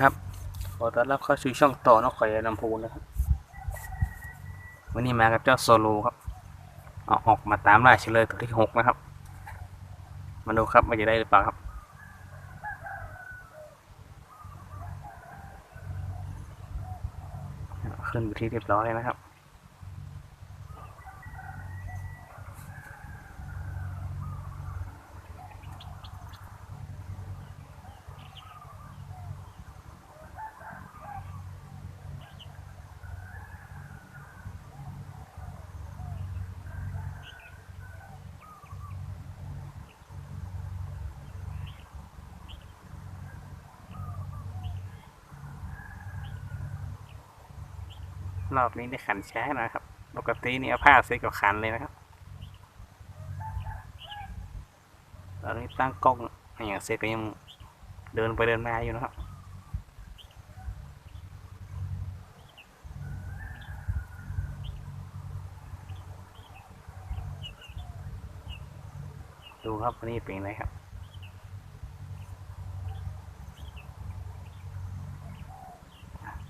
ครับ ขอต้อนรับเข้าสู่ช่องต่อนกไข่ลำพูนนะครับ วันนี้มากับเจ้าโซโลครับ เอาออกมาตามไล่เฉลยตัวที่หกนะครับ มาดูครับว่าจะได้หรือเปล่าครับขึ้นไปที่เรียบร้อยแล้วนะครับ รอบนี้ได้ขันช้านะครับ ปกตินี่เอาผ้าเซ็ตกับขันเลยนะครับ ตอนนี้ตั้งกล้องอย่างเซก็ยังเดินไปเดินมาอยู่นะครับดูครับวันนี้เป็นไงครับ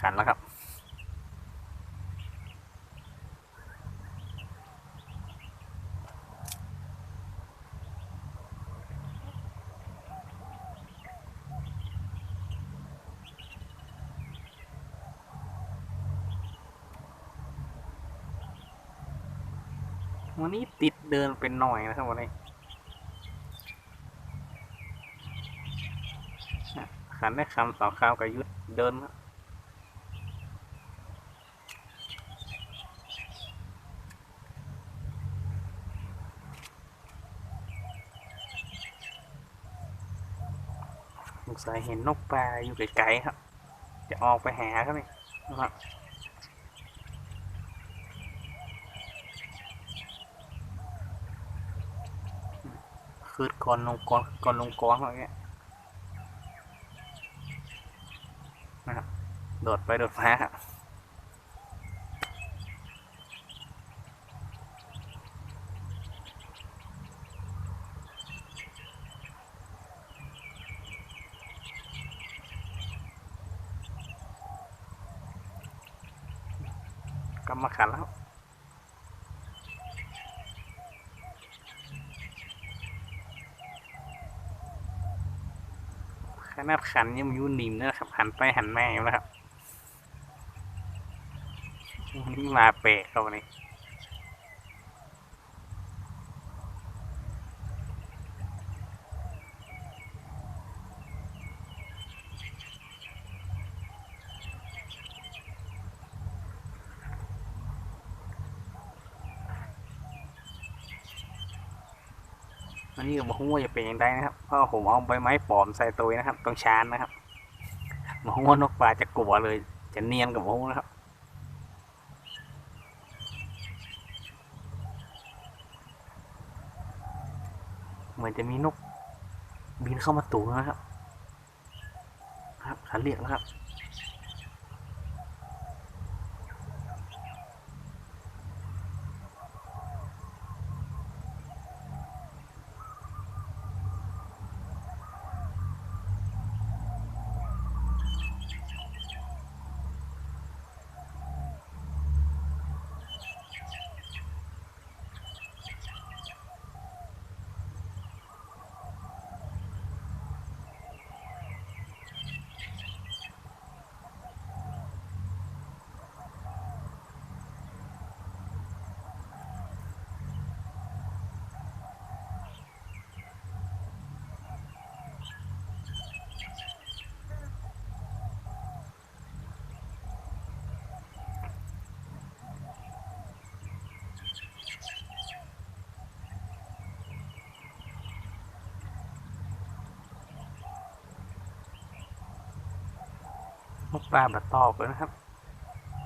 ขันแล้วครับ วันนี้ติดเดินเป็นหน่อยนะครับวันนี้ขันได้คำสองคำกับยุดเดินสงสัยเห็นนกปลาอยู่ไกลๆครับ จะออกไปหาครับนี่นะครับ คืดก่อนลงก่อนก่อนลงกองอะไรเงี้ยนะครับโดดไปโดดมาครับกำมาขันแล้ว ขนาดขันยังอยูนิ่มนะครับหันไปหันมาอยู่แล้วครับนี่มาเปะเขาวันนี้ อันนี้ก็บอกว่าจะเป็นยังไงนะครับ เพราะผมเอาใบไม้ปลอมใส่ตัวนะครับ ต้องชานนะครับหมองว่านกปลาจะกลัวเลย จะเนียนกับหมูนะครับเหมือนจะมีนกบินเข้ามาตูนะครับ ครับขันเรียกแล้วครับ กปลาบัดตอบเลยนะครับ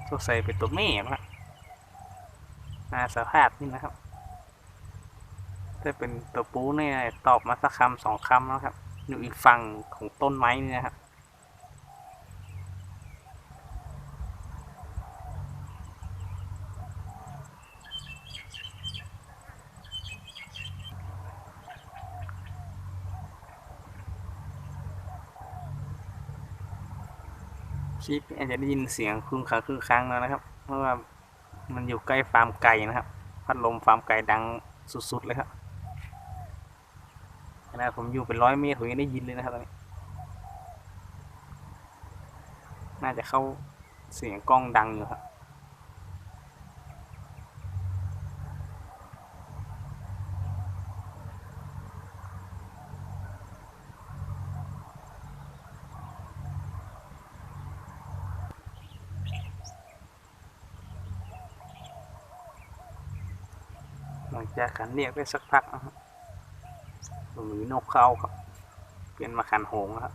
สงสัยเป็นตัวแม่นะครับนาสภาพนี่นะครับถ้เป็นตัวปูเนี่ยตอบมาสักคำสองคำนะครับ อยู่อีกฝั่งของต้นไม้นี่นะครับ ลิปอาจจะได้ยินเสียงครึงครั้งครึงครั้งแล้วนะครับ เพราะว่ามันอยู่ใกล้ฟาร์มไก่นะครับ พัดลมฟาร์มไก่ดังสุดๆเลยครับขนาดผมอยู่เป็นร้อยเมตรผมยังได้ยินเลยนะครับตอนนี้ น่าจะเข้าเสียงกล้องดังอยู่ครับ ลังจากขันเรียกได้สักพักนะครับหรือนกเข้าครับ เปลี่ยนมาขันหงครับ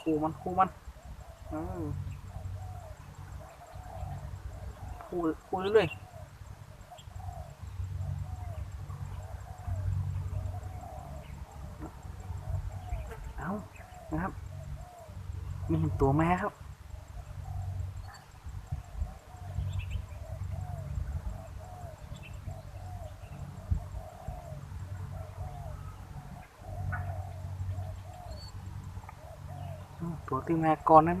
คู่มันคู่มันอืมคู่คู่เรื่อยเอานะครับ มีเห็นตัวแม่ครับ ตัวที่มาก่อนนั้น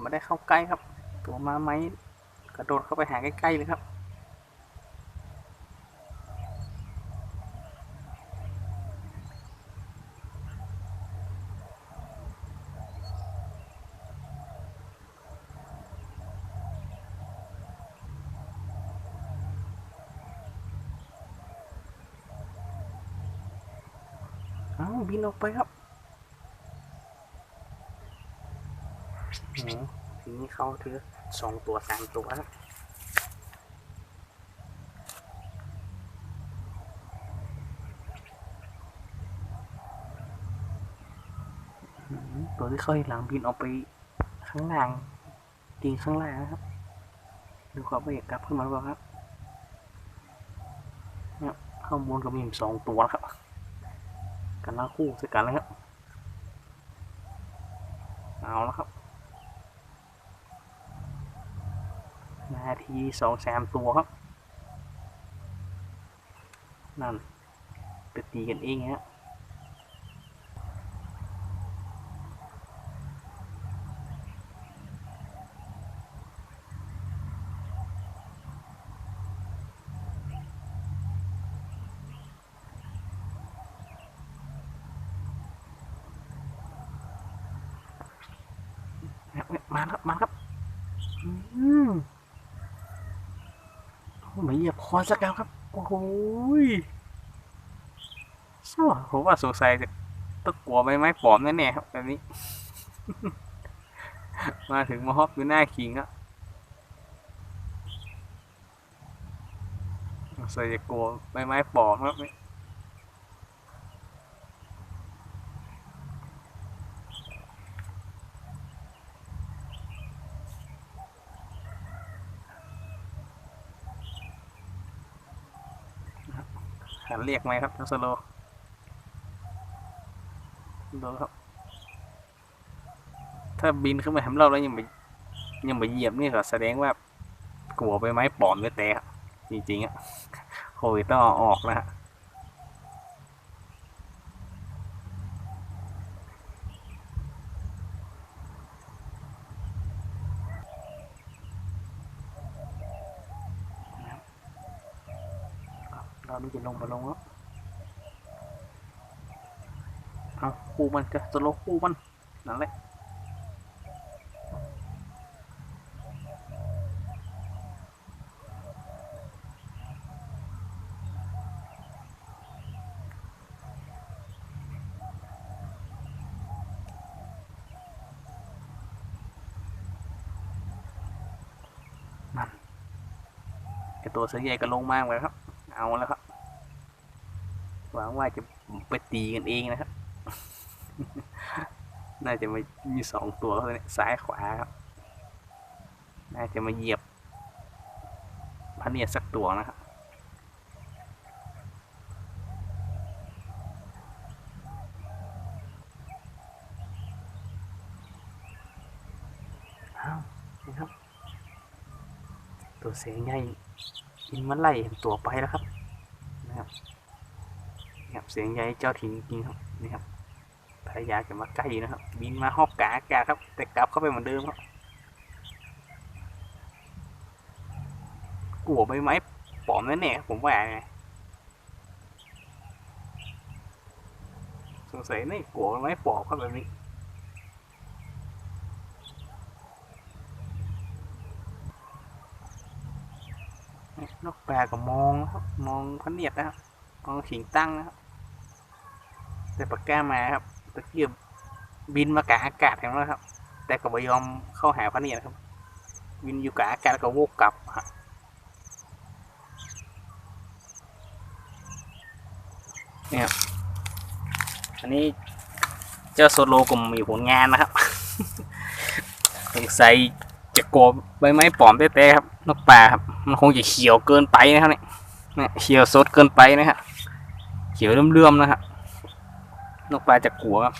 ไม่ได้เข้าใกล้ครับ ตัวมาไหมกระโดดเข้าไปหาใกล้ๆเลยครับอ้าบินออกไปครับ โอ้โห ทีนี้เขาถือสองตัวสามตัวตัวที่เขาหลังบินออกไปข้างล่างจริงข้างล่างนะครับ ดูเขาไปกลับขึ้นมาหรือเปล่าครับเนี่ยข้างบนก็มีสองตัวครับ กันละคู่สกันเลยครับเอาแล้วครับ นาทีสองสามตัวครับ นั่นไปตีกันเองฮะเนี่ยมาแล้วมาครับ อืม โอ้ไม่เหยียบคอสักแล้วครับ โอ้โหยสู้ผมว่าสงสัยจะต้องกลัวใบไม้ปลอมแน่ๆครับแบบนี้ มาถึงมาฮอปอยู่หน้าคิงอะสงสัยจะกลัวใบไม้ปลอมครับ เรียกไหมครับทัสโลดูครับ ถ้าบินขึ้นมาทำเราแล้วยังไปยังไปเหยียบนี่ก็แสดงว่ากลัวไปไม้ปอนไปแต่จริงๆอะโควิดต้องอออกนะฮะเราดูจะลงมาลงแล้ว เอาคู่มันจะสโลว์คู่มันนั่นแหละไอตัวเสือใหญ่ก็ลงมากเลยครับ เอาแล้วครับ หวังว่าจะไปตีกันเองนะครับ น่าจะมามีสองตัวเขาเนี่ยซ้ายขวาครับ น่าจะมาเหยียบพระเนียสักตัวนะครับอ้าวนะครับ ตัวเสียงใหญ่กินมันไล่เห็นตัวไปแล้วครับ นะครับนี่ครับเสียงใหญ่เจ้าถิ่นจริงครับนี่ครับ พยายามจะมาใกล้นะครับบินมาหอบกาอากาศครับ แต่กลับเข้าไปเหมือนเดิมครับกลัวใบไม้ปลอมแน่ๆครับผมว่าไงสงสัยนี่กลัวใบไม้ปลอมครับแบบนี้นกแปลก็มองครับมองพระเนียดนะครับมองขิงตั้งนะครับแต่ปากก้มาครับ ตะเกียบบินมากะอากาศเห็นไหมครับ แต่ก็ไม่ยอมเข้าหาพระเนียดครับ บินอยู่กะอากาศแล้วก็วกกลับฮะเนี่ยอันนี้เจ้าโซโลกลุ่มมีผลงานนะครับสงสัยจะโกบใบไม้ปลอมแต้ๆครับนกป่าครับ มันคงจะเขียวเกินไปนะครับเนี่ยเขียวสดเกินไปนะฮะเขียวเลื่อมๆนะครับ นกปลาจะกลัวครับ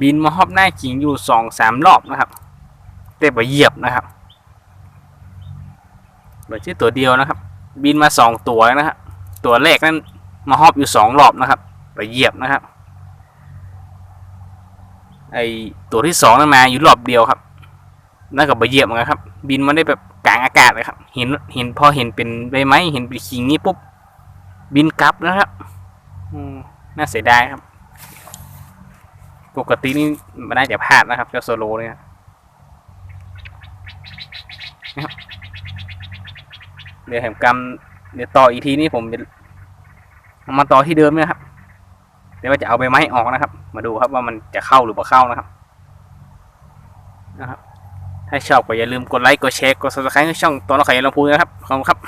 บินมาฮอบหน้ากิ่งอยู่สองสามรอบนะครับแต่ไปเหยียบนะครับไม่ใช่ตัวเดียวนะครับ บินมาสองตัวนะฮะตัวแรกนั้นมาฮอบอยู่สองรอบนะครับไปเหยียบนะครับไอตัวที่สองนั้นมาอยู่รอบเดียวครับนั่นกับใบเหยียบเหมือนกันครับ บินมาได้แบบกลางอากาศเลยครับ เห็นเห็นพอเห็นเป็นใบไม้เห็นเป็นขิงนี้ปุ๊บบินกลับนะครับ อืมน่าเสียดายครับ ปกตินี่มันน่าจะพลาดนะครับเจ้าโซโลเนี่ยเดี๋ยวแหมกรรมเดี๋ยวต่ออีกทีนี้ผมจะมาต่อที่เดิมนี่ยครับ เดี๋ยวว่าจะเอาใบไม้ออกนะครับ มาดูครับว่ามันจะเข้าหรือเปล่าเข้านะครับนะครับถ้าชอบก็อย่าลืมกดไลค์กดแชร์กด subscribe ให้ช่องตัวเราไข่ลำพูนนะครับขอบคุณครับ